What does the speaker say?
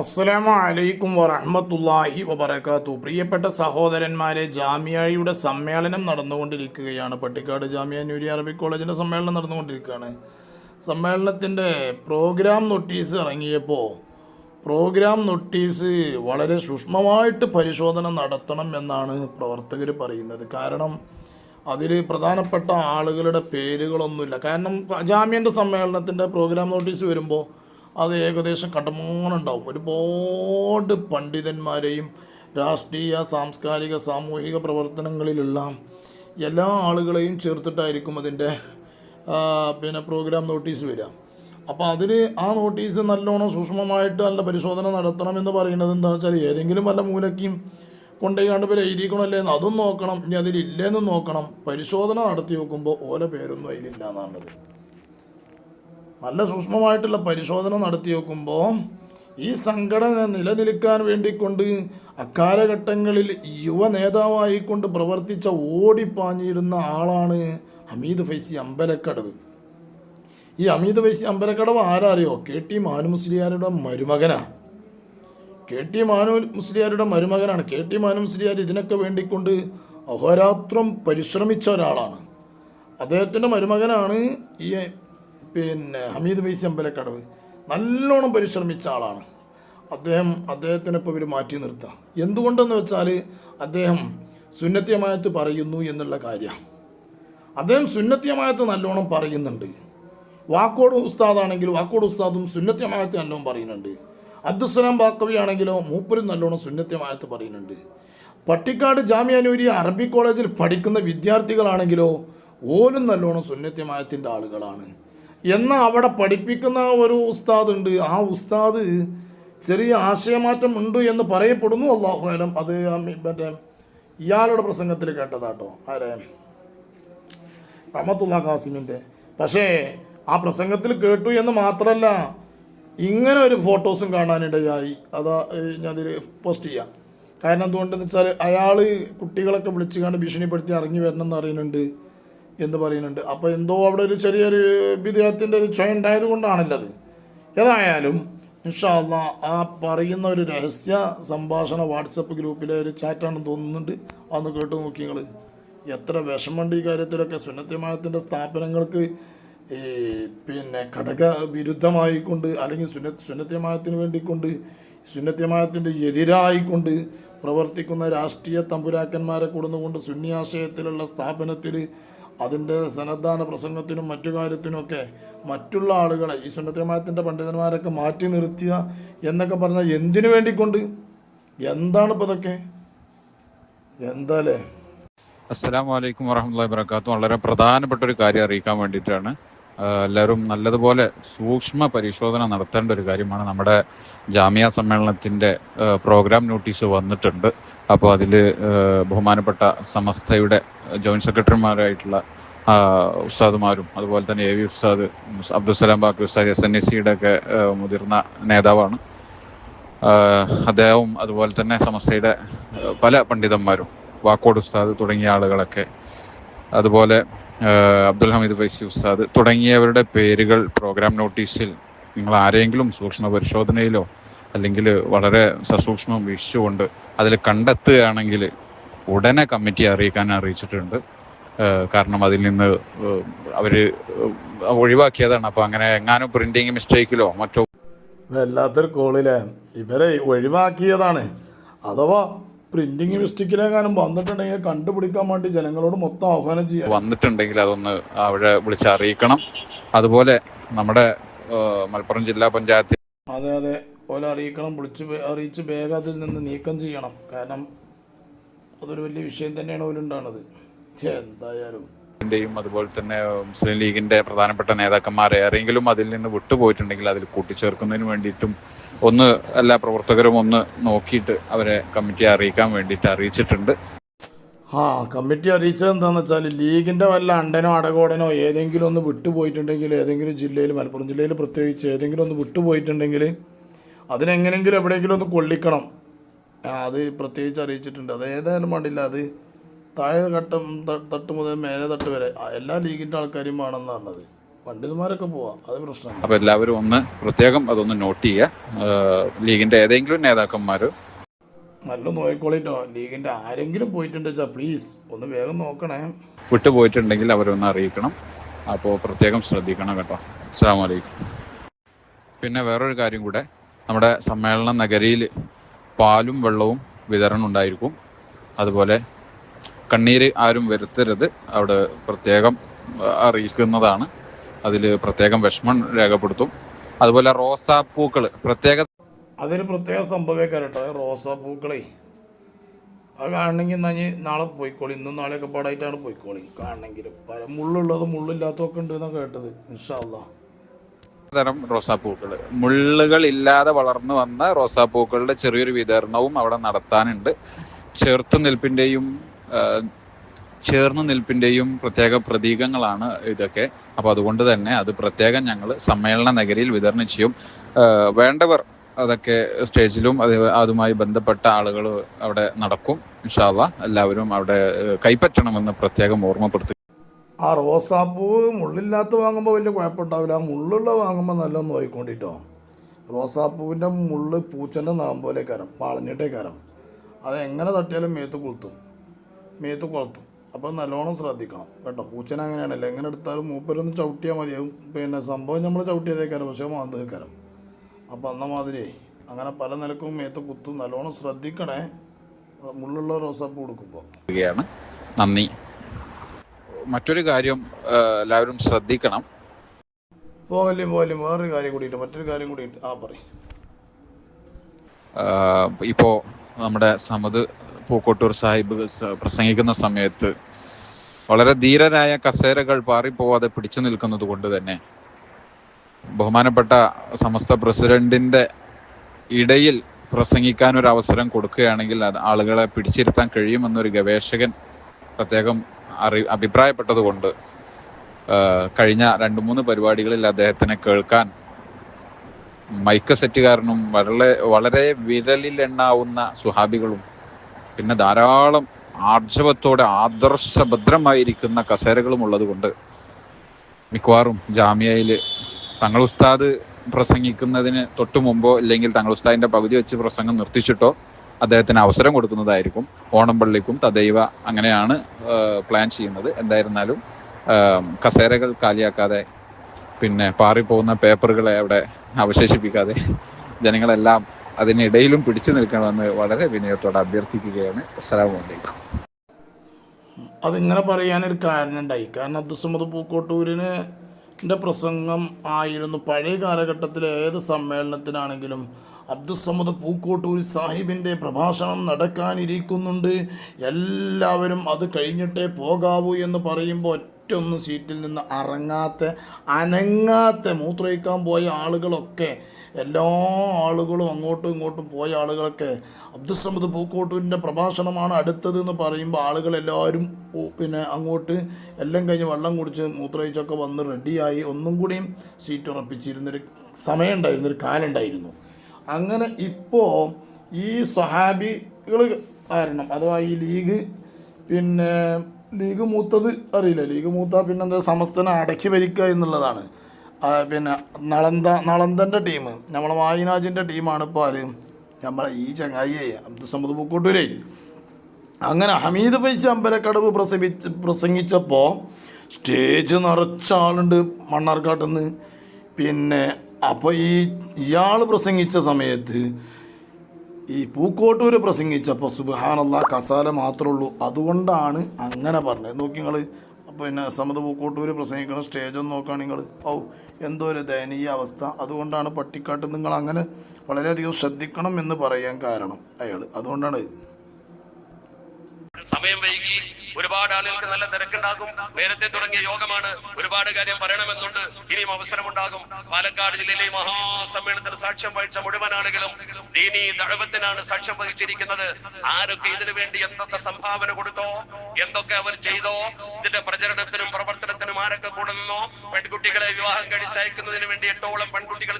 അസ്സലാമു അലൈക്കും വറഹ്മത്തുള്ളാഹി വബറകാത്തു പ്രിയപ്പെട്ട സഹോദരന്മാരെ ജാമ്യയുടെ സമ്മേളനം നടന്നുകൊണ്ടിരിക്കുകയാണ്. പട്ടിക്കാട് ജാമ്യ ന്യൂരി അറബിക് കോളേജിന്റെ സമ്മേളനം നടന്നുകൊണ്ടിരിക്കുകയാണ്. സമ്മേളനത്തിന്റെ പ്രോഗ്രാം നോട്ടീസ് ഇറങ്ങിയപ്പോൾ പ്രോഗ്രാം നോട്ടീസ് വളരെ സൂക്ഷ്മമായിട്ട് പരിശോധന നടത്തണം എന്നാണ് പ്രവർത്തകർ പറയുന്നത്. കാരണം അതിൽ പ്രധാനപ്പെട്ട ആളുകളുടെ പേരുകളൊന്നുമില്ല. കാരണം ജാമ്യന്റെ സമ്മേളനത്തിന്റെ പ്രോഗ്രാം നോട്ടീസ് വരുമ്പോൾ അത് ഏകദേശം കണ്ടമാനുണ്ടാവും ഒരുപാട് പണ്ഡിതന്മാരെയും രാഷ്ട്രീയ സാംസ്കാരിക സാമൂഹിക പ്രവർത്തനങ്ങളിലുള്ള എല്ലാ ആളുകളെയും ചേർത്തിട്ടായിരിക്കും അതിന്റെ പിന്നെ പ്രോഗ്രാം നോട്ടീസ് വരിക. അപ്പോൾ അതിൽ ആ നോട്ടീസ് നല്ലോണം സൂക്ഷ്മമായിട്ട് നല്ല പരിശോധന നടത്തണം എന്ന് പറയുന്നത് എന്താണെന്ന് വെച്ചാൽ ഏതെങ്കിലും വല്ല മൂലയ്ക്കും കൊണ്ടുപോയി കണ്ട് പേര് എഴുതിക്കണമല്ലേ എന്ന് അതും നോക്കണം. ഇനി അതിലില്ലെന്നും നോക്കണം. പരിശോധന നടത്തി നോക്കുമ്പോൾ ഓല പേരൊന്നും അതിലില്ല എന്നുള്ളത് നല്ല സൂക്ഷ്മമായിട്ടുള്ള പരിശോധന നടത്തി നോക്കുമ്പോൾ ഈ സംഘടന നിലനിൽക്കാൻ വേണ്ടിക്കൊണ്ട് അക്കാലഘട്ടങ്ങളിൽ യുവ നേതാവായിക്കൊണ്ട് പ്രവർത്തിച്ച ഓടിപ്പാഞ്ഞിരുന്ന ആളാണ് ഹമീദ് ഫൈസി അമ്പലക്കടവ്. ഈ ഹമീദ് ഫൈസി അമ്പലക്കടവ് ആരാറിയോ? കെ ടി മാനു മുസ്ലിയാരുടെ മരുമകനാ. കെ ടി മാനു മുസ്ലിയാരുടെ മരുമകനാണ്. കെ ടി മാനു മുസ്ലിയാർ ഇതിനൊക്കെ വേണ്ടിക്കൊണ്ട് അഹോരാത്രം പരിശ്രമിച്ച ഒരാളാണ്. അദ്ദേഹത്തിന്റെ മരുമകനാണ് ഈ പിന്നെ ഹമീദ് വൈസി അമ്പലക്കടവ് നല്ലോണം പരിശ്രമിച്ച ആളാണ്. അദ്ദേഹം അദ്ദേഹത്തിനെ ഇപ്പോൾ ഇവർ മാറ്റി നിർത്തുക എന്തുകൊണ്ടെന്ന് വെച്ചാൽ അദ്ദേഹം സുന്നത്യമായത്ത് പറയുന്നു എന്നുള്ള കാര്യം. അദ്ദേഹം സുന്നത്യമായത്ത് നല്ലോണം പറയുന്നുണ്ട്. വാക്കോട് ഉസ്താദാണെങ്കിൽ വാക്കോട് ഉസ്താദും സുന്നത്യമായത്ത് നല്ലോണം പറയുന്നുണ്ട്. അബ്ദുസ്സലാം ബാക്കവി ആണെങ്കിലോ മൂപ്പരും നല്ലോണം സുന്നത്യമായത്ത് പറയുന്നുണ്ട്. പട്ടിക്കാട് ജാമ്യാനൂരി അറബി കോളേജിൽ പഠിക്കുന്ന വിദ്യാർത്ഥികളാണെങ്കിലോ ഓലും നല്ലോണം സുന്നത്യമായത്തിന്റെ ആളുകളാണ്. എന്നാൽ അവിടെ പഠിപ്പിക്കുന്ന ഒരു ഉസ്താദ് ഉണ്ട് ആ ഉസ്താദ് ചെറിയ ആശയമാറ്റം ഉണ്ട് എന്ന് പറയപ്പെടുന്നു. അള്ളാഹു ആലം അത് മറ്റേ ഇയാളുടെ പ്രസംഗത്തിൽ കേട്ടതാട്ടോ. ആരെ? റഹമത്തുള്ള കാസിമിന്റെ പക്ഷേ ആ പ്രസംഗത്തിൽ കേട്ടു എന്ന് മാത്രമല്ല ഇങ്ങനെ ഒരു ഫോട്ടോസും കാണാനിടയായി. അതാ ഞാനതിൽ പോസ്റ്റ് ചെയ്യാം. കാരണം എന്തുകൊണ്ടെന്ന് വെച്ചാൽ അയാൾ കുട്ടികളൊക്കെ വിളിച്ച് കണ്ട് ഭീഷണിപ്പെടുത്തി ഇറങ്ങി വരണം എന്ന് അറിയുന്നുണ്ട്. എന്ന് പറയുന്നുണ്ട്. അപ്പോൾ എന്തോ അവിടെ ഒരു ചെറിയൊരു വിദേഹത്തിന്റെ ഒരു ചൊയ ഉണ്ടായത് കൊണ്ടാണല്ലത് ഏതായാലും ഇൻഷാല്ല ആ പറയുന്ന ഒരു രഹസ്യ സംഭാഷണ വാട്സപ്പ് ഗ്രൂപ്പിലെ ഒരു ചാറ്റാണെന്ന് തോന്നുന്നുണ്ട്. അന്ന് കേട്ട് നോക്കി നിങ്ങൾ എത്ര വിഷമമുണ്ട് ഈ കാര്യത്തിലൊക്കെ. സുന്നത്യമായത്തിന്റെ സ്ഥാപനങ്ങൾക്ക് ഈ പിന്നെ ഘടക വിരുദ്ധമായിക്കൊണ്ട് അല്ലെങ്കിൽ സുന്ന സുന്നത്യമായത്തിന് വേണ്ടിക്കൊണ്ട് സുന്നത്യമായത്തിന്റെ എതിരായിക്കൊണ്ട് പ്രവർത്തിക്കുന്ന രാഷ്ട്രീയ തമ്പുരാക്കന്മാരെ കൂടുന്നുകൊണ്ട് സുന്നിയാശയത്തിലുള്ള സ്ഥാപനത്തിൽ അതിന്റെ സന്നദ്ധാന പ്രസംഗത്തിനും മറ്റു കാര്യത്തിനുമൊക്കെ മറ്റുള്ള ആളുകളെ ഈ സുന്നത്യമായത്തിന്റെ പണ്ഡിതന്മാരൊക്കെ മാറ്റി നിർത്തിയ എന്നൊക്കെ പറഞ്ഞാൽ എന്തിനു വേണ്ടിക്കൊണ്ട്? എന്താണ് ഇപ്പോൾ ഇതൊക്കെ? എന്താ അല്ലേ അസ്സലാം വലൈക്കും വറഹമുല്ലാ വബർക്കാത്തു വളരെ പ്രധാനപ്പെട്ട ഒരു കാര്യം അറിയിക്കാൻ വേണ്ടിയിട്ടാണ്. എല്ലാവരും നല്ലതുപോലെ സൂക്ഷ്മ പരിശോധന നടത്തേണ്ട ഒരു കാര്യമാണ്. നമ്മുടെ ജാമ്യ സമ്മേളനത്തിന്റെ പ്രോഗ്രാം നോട്ടീസ് വന്നിട്ടുണ്ട്. അപ്പോൾ അതിൽ ബഹുമാനപ്പെട്ട സമസ്തയുടെ ജോയിന്റ് സെക്രട്ടറിമാരായിട്ടുള്ള ഉസ്താദുമാരും അതുപോലെ തന്നെ എ വി ഉസ്താദ് അബ്ദുസലാം ബാക്കി ഉസ്താദ് എസ് എൻ എസ് സിയുടെ ഒക്കെ മുതിർന്ന നേതാവാണ്. അദ്ദേഹവും അതുപോലെ തന്നെ സമസ്തയുടെ പല പണ്ഡിതന്മാരും വാക്കോട് ഉസ്താദ് തുടങ്ങിയ ആളുകളൊക്കെ. അതുപോലെ അബ്ദുൽ ഹമീദ് ഫൈസി ഉസ്താദ് തുടങ്ങിയവരുടെ പേരുകൾ പ്രോഗ്രാം നോട്ടീസിൽ നിങ്ങൾ ആരെങ്കിലും സൂക്ഷ്മ പരിശോധനയിലോ അല്ലെങ്കിൽ വളരെ സസൂക്ഷ്മം വീക്ഷിച്ചുകൊണ്ട് അതിൽ കണ്ടെത്തുകയാണെങ്കിൽ ഉടനെ കമ്മിറ്റി അറിയിക്കാൻ അറിയിച്ചിട്ടുണ്ട്. കാരണം അതിൽ നിന്ന് അവർ ഒഴിവാക്കിയതാണ്. അപ്പോൾ അങ്ങനെ എങ്ങാനും പ്രിന്റിങ് മിസ്റ്റേക്കിലോ മറ്റോ വല്ലാത്തൊരു കോളിലെ. ഇവരെ ഒഴിവാക്കിയതാണ്. അഥവാ പ്രിന്റിങ് മിസ്റ്റേക്കിലെങ്ങാനും വന്നിട്ടുണ്ടെങ്കിൽ കണ്ടുപിടിക്കാൻ വേണ്ടി ജനങ്ങളോട് മൊത്തം ആഹ്വാനം ചെയ്യാം വന്നിട്ടുണ്ടെങ്കിൽ അതൊന്ന് അവിടെ വിളിച്ച് അറിയിക്കണം. അതുപോലെ നമ്മുടെ മലപ്പുറം ജില്ലാ പഞ്ചായത്തിൽ അതെ അതെ. ഓല അറിയിക്കണം വിളിച്ച് അറിയിച്ച് വേഗം അതിൽ നിന്ന് നീക്കം ചെയ്യണം. കാരണം അതൊരു വലിയ വിഷയം തന്നെയാണ് ഓലുണ്ടാണത് എന്തായാലും. ന്റെയും അതുപോലെ തന്നെ മുസ്ലിം ലീഗിന്റെ പ്രധാനപ്പെട്ട നേതാക്കന്മാർ ആരെങ്കിലും അതിൽ നിന്ന് വിട്ടുപോയിട്ടുണ്ടെങ്കിൽ അതിൽ കൂട്ടിച്ചേർക്കുന്നതിന് വേണ്ടിയിട്ടും ഒന്ന് എല്ലാ പ്രവർത്തകരും ഒന്ന് നോക്കിയിട്ട് അവരെ കമ്മിറ്റിയെ അറിയിക്കാൻ വേണ്ടിയിട്ട് അറിയിച്ചിട്ടുണ്ട്. ആ കമ്മിറ്റി അറിയിച്ചത് എന്താണെന്ന് വെച്ചാൽ ലീഗിന്റെ വല്ല അണ്ടനോ അടകോടനോ ഏതെങ്കിലും ഒന്ന് വിട്ടുപോയിട്ടുണ്ടെങ്കിൽ ഏതെങ്കിലും ജില്ലയിൽ മലപ്പുറം ജില്ലയിൽ പ്രത്യേകിച്ച് ഏതെങ്കിലും ഒന്ന് വിട്ടുപോയിട്ടുണ്ടെങ്കിൽ അതിനെങ്ങനെങ്കിലും എവിടെയെങ്കിലും ഒന്ന് കൊള്ളിക്കണം. അത് പ്രത്യേകിച്ച് അറിയിച്ചിട്ടുണ്ട്. അത് ഏതായാലും വേണ്ടില്ല. അത് താഴെ ഘട്ടം തട്ട് മുതൽ മേലെ തട്ട് വരെ. എല്ലാ ലീഗിന്റെ ആൾക്കാരും വേണമെന്ന് പറഞ്ഞത്. പണ്ഡിതന്മാരൊക്കെ പോവാ. അത് പ്രശ്നം അപ്പൊ എല്ലാവരും ഒന്ന് പ്രത്യേകം അതൊന്ന് നോട്ട് ചെയ്യുക. ലീഗിന്റെ ഏതെങ്കിലും നേതാക്കന്മാര്. നല്ല നോയിക്കോളിട്ടോ. ലീഗിന്റെ ആരെങ്കിലും പോയിട്ടുണ്ട് പ്ലീസ് ഒന്ന് വേഗം നോക്കണേ. വിട്ടുപോയിട്ടുണ്ടെങ്കിൽ അവരൊന്ന് അറിയിക്കണം. അപ്പോൾ പ്രത്യേകം ശ്രദ്ധിക്കണം കേട്ടോ. അസ്സാം വലൈക്കും പിന്നെ വേറൊരു കാര്യം കൂടെ. നമ്മുടെ സമ്മേളന നഗരിയിൽ പാലും വെള്ളവും വിതരണം ഉണ്ടായിരിക്കും. അതുപോലെ കണ്ണീര് ആരും വരുത്തരുത്. അവിടെ പ്രത്യേകം അറിയിക്കുന്നതാണ്. അതിൽ പ്രത്യേകം വിഷമം രേഖപ്പെടുത്തും. അതുപോലെ റോസാപ്പൂക്കൾ പ്രത്യേക അതൊരു പ്രത്യേക സംഭവക്കാരട്ടോ. റോസാപ്പൂക്കളെ അത് കാണണമെങ്കിൽ നഞ്ഞ് നാളെ പോയിക്കോളി. ഇന്നും നാളെയൊക്കെ പാടായിട്ടാണ് പോയിക്കോളി. കാണണമെങ്കിൽ പല മുള്ളുള്ളതും മുള്ളില്ലാത്തതൊക്കെ ഉണ്ട് എന്നാണ് കേട്ടത്. ഇൻഷാല്ലാ തരം റോസാപ്പൂക്കൾ മുള്ളുകൾ ഇല്ലാതെ വളർന്നു വന്ന റോസാപ്പൂക്കളുടെ ചെറിയൊരു വിതരണവും അവിടെ നടത്താനുണ്ട്. ചേർത്ത് നിൽപ്പിന്റെയും ആ, ചേർന്ന് നിൽപ്പിന്റെയും പ്രത്യേക പ്രതീകങ്ങളാണ് ഇതൊക്കെ. അപ്പൊ അതുകൊണ്ട് തന്നെ അത് പ്രത്യേകം ഞങ്ങൾ സമ്മേളന നഗരിയിൽ വിതരണം ചെയ്യും. വേണ്ടവർ അതൊക്കെ സ്റ്റേജിലും അത് അതുമായി ബന്ധപ്പെട്ട ആളുകൾ അവിടെ നടക്കും. ഇൻഷാല്ല എല്ലാവരും അവിടെ കൈപ്പറ്റണമെന്ന് പ്രത്യേകം ഓർമ്മപ്പെടുത്തി ആ റോസാപ്പൂ മുള്ളില്ലാത്ത വാങ്ങുമ്പോൾ വലിയ കുഴപ്പമുണ്ടാവില്ല. ആ മുള്ളുള്ള വാങ്ങുമ്പോൾ നല്ലൊന്ന് നോയിക്കൊണ്ടിട്ടോ റോസാപ്പൂവിന്റെ മുള്ള് പൂച്ചന്റെ നാമ്പോലേക്കാരം കരം അതെങ്ങനെ തട്ടിയാലും മേത്ത് കൊളുത്തും മേത്ത് കൊളത്തും. അപ്പോൾ നല്ലോണം ശ്രദ്ധിക്കണം കേട്ടോ. പൂച്ചന അങ്ങനെയാണല്ലോ എങ്ങനെ എടുത്താലും മൂപ്പരൊന്ന് ചവിട്ടിയാൽ മതിയാവും പിന്നെ സംഭവം നമ്മൾ ചവിട്ടിയതേക്കാരം കരം പക്ഷേ മാന്തേക്കാരം കരം അപ്പോൾ അന്ന മാതിരി അങ്ങനെ പല നിലക്കും മേത്ത് കുത്തും. നല്ലോണം ശ്രദ്ധിക്കണേ. മുള്ളുള്ള റോസാപ്പ് കൊടുക്കുമ്പോൾ നന്ദി. മറ്റൊരു കാര്യം എല്ലാവരും ശ്രദ്ധിക്കണം. പോകല്ലേ പോകല്ലേ വേറൊരു കാര്യം കൂടിയിട്ട് മറ്റൊരു കാര്യം കൂടിയിട്ട്. ആ പറയും. ഇപ്പോൾ ഇപ്പോ നമ്മുടെ സമത് പൂക്കോട്ടൂർ സാഹിബ് പ്രസംഗിക്കുന്ന സമയത്ത് വളരെ ധീരരായ കസേരകൾ പാറിപ്പോവാതെ പിടിച്ചു നിൽക്കുന്നത് കൊണ്ട് തന്നെ ബഹുമാനപ്പെട്ട സമസ്ത പ്രസിഡന്റിന്റെ ഇടയിൽ പ്രസംഗിക്കാൻ ഒരു അവസരം കൊടുക്കുകയാണെങ്കിൽ അത് ആളുകളെ പിടിച്ചിരുത്താൻ കഴിയുമെന്നൊരു ഗവേഷകൻ പ്രത്യേകം അറി അഭിപ്രായപ്പെട്ടതുകൊണ്ട് കഴിഞ്ഞ രണ്ട് മൂന്ന് പരിപാടികളിൽ അദ്ദേഹത്തിനെ കേൾക്കാൻ മൈക്ക് സെറ്റുകാരനും വളരെ വളരെ വിരലിലെണ്ണാവുന്ന സുഹാബികളും പിന്നെ ധാരാളം ആർജവത്തോടെ ആദർശഭദ്രമായിരിക്കുന്ന കസേരകളും ഉള്ളത് കൊണ്ട് മിക്കവാറും ജാമ്യയിൽ തങ്ങൾ ഉസ്താദ് പ്രസംഗിക്കുന്നതിന് തൊട്ടു മുമ്പോ അല്ലെങ്കിൽ തങ്ങൾ ഉസ്താദിന്റെ പകുതി വെച്ച് പ്രസംഗം നിർത്തിച്ചിട്ടോ അദ്ദേഹത്തിന് അവസരം കൊടുക്കുന്നതായിരിക്കും. ഓണം പള്ളിക്കും തദൈവ അങ്ങനെയാണ് പ്ലാൻ ചെയ്യുന്നത്. എന്തായിരുന്നാലും കസേരകൾ കാലിയാക്കാതെ പിന്നെ പാറിപ്പോകുന്ന പേപ്പറുകളെ അവിടെ അവശേഷിപ്പിക്കാതെ ജനങ്ങളെല്ലാം അതിനിടയിലും പിടിച്ചു നിൽക്കണമെന്ന് വളരെ വിനയത്തോടെ അഭ്യർത്ഥിക്കുകയാണ്. അസ്സലാമു അലൈക്കും. അതിങ്ങനെ പറയാനൊരു കാരണമുണ്ടായി. കാരണം അബ്ദുസമ്മദ് പൂക്കോട്ടൂരിന് പ്രസംഗം ആയിരുന്നു. പഴയ കാലഘട്ടത്തിലെ ഏത് സമ്മേളനത്തിനാണെങ്കിലും അബ്ദുസമ്മദ് പൂക്കോട്ടൂർ സാഹിബിന്റെ പ്രഭാഷണം നടക്കാനിരിക്കുന്നുണ്ട്. എല്ലാവരും അത് കഴിഞ്ഞിട്ടേ പോകാവൂ എന്ന് പറയുമ്പോൾ ഒറ്റൊന്നും സീറ്റിൽ നിന്ന് അറങ്ങാത്ത അനങ്ങാത്ത മൂത്രയിക്കാൻ പോയ ആളുകളൊക്കെ എല്ലാ ആളുകളും അങ്ങോട്ടും ഇങ്ങോട്ടും പോയ ആളുകളൊക്കെ അബ്ദുസമ്മദ് പൂക്കോട്ടൂരിന്റെ പ്രഭാഷണമാണ് അടുത്തതെന്ന് പറയുമ്പോൾ ആളുകളെല്ലാവരും പിന്നെ അങ്ങോട്ട് എല്ലാം കഴിഞ്ഞ് വെള്ളം കുടിച്ച് മൂത്രയിച്ചൊക്കെ വന്ന് റെഡിയായി. ഒന്നും കൂടിയും സീറ്റ് ഉറപ്പിച്ചിരുന്നൊരു സമയം ഉണ്ടായിരുന്നൊരു കാലം ഉണ്ടായിരുന്നു അങ്ങനെ ഇപ്പോൾ ഈ സ്വഹാബികൾ കാരണം അഥവാ ഈ ലീഗ് പിന്നെ ലീഗ് മൂത്തത് അറിയില്ല. ലീഗ് മൂത്ത പിന്നെന്താ സമസ്തനെ അടക്കി ഭരിക്കുക എന്നുള്ളതാണ്. പിന്നെ നളന്ത നളന്തന്റെ ടീം നമ്മളെ വായിനാജിന്റെ ടീമാണ് ഇപ്പോൾ ആര്? നമ്മളെ ഈ ചങ്ങായിയെ അബ്ദുസമ്മദ് പൂക്കോട്ടൂരേ. അങ്ങനെ ഹമീദ് ഫൈസി അമ്പലക്കടവ് പ്രസവിച്ച് പ്രസംഗിച്ചപ്പോൾ സ്റ്റേജ് നിറച്ച ആളുണ്ട് പിന്നെ അപ്പോൾ ഈ ഇയാൾ പ്രസംഗിച്ച സമയത്ത് ഈ പൂക്കോട്ടൂർ പ്രസംഗിച്ചപ്പോൾ സുബഹാനല്ല കസാല മാത്രമേ ഉള്ളൂ. അതുകൊണ്ടാണ് അങ്ങനെ പറഞ്ഞത്. നോക്കി നിങ്ങൾ പിന്നെ സമത് പൂക്കോട്ടൂർ പ്രസംഗിക്കണം സ്റ്റേജ് ഒന്ന് നോക്കുകയാണ് നിങ്ങൾ ഔ എന്തോ ഒരു ദയനീയ അവസ്ഥ. അതുകൊണ്ടാണ് പട്ടിക്കാട്ട് നിങ്ങൾ അങ്ങനെ വളരെയധികം ശ്രദ്ധിക്കണം എന്ന് പറയാൻ കാരണം അയാൾ അതുകൊണ്ടാണ് സമയം വൈകി. ഒരുപാട് ആളുകൾക്ക് നല്ല തിരക്കുണ്ടാകും. നേരത്തെ തുടങ്ങിയ യോഗമാണ് ഒരുപാട് കാര്യം പറയണമെന്നുണ്ട്. ഇനിയും അവസരമുണ്ടാകും. പാലക്കാട് ജില്ലയിലെ മഹാസമ്മേളനത്തിന് സാക്ഷ്യം വഹിച്ച മുഴുവൻ ആളുകളും ദീനി തഴവത്തിനാണ് സാക്ഷ്യം വഹിച്ചിരിക്കുന്നത്. ആരൊക്കെ ഇതിനു വേണ്ടി എന്തൊക്കെ സംഭാവന കൊടുത്തോ എന്തൊക്കെ അവർ ചെയ്തോ ഇതിന്റെ പ്രചരണത്തിനും പ്രവർത്തനത്തിനും ആരൊക്കെ കൂടുന്നോ പെൺകുട്ടികളെ വിവാഹം കഴിച്ചയക്കുന്നതിന് വേണ്ടി എട്ടോളം പെൺകുട്ടികൾ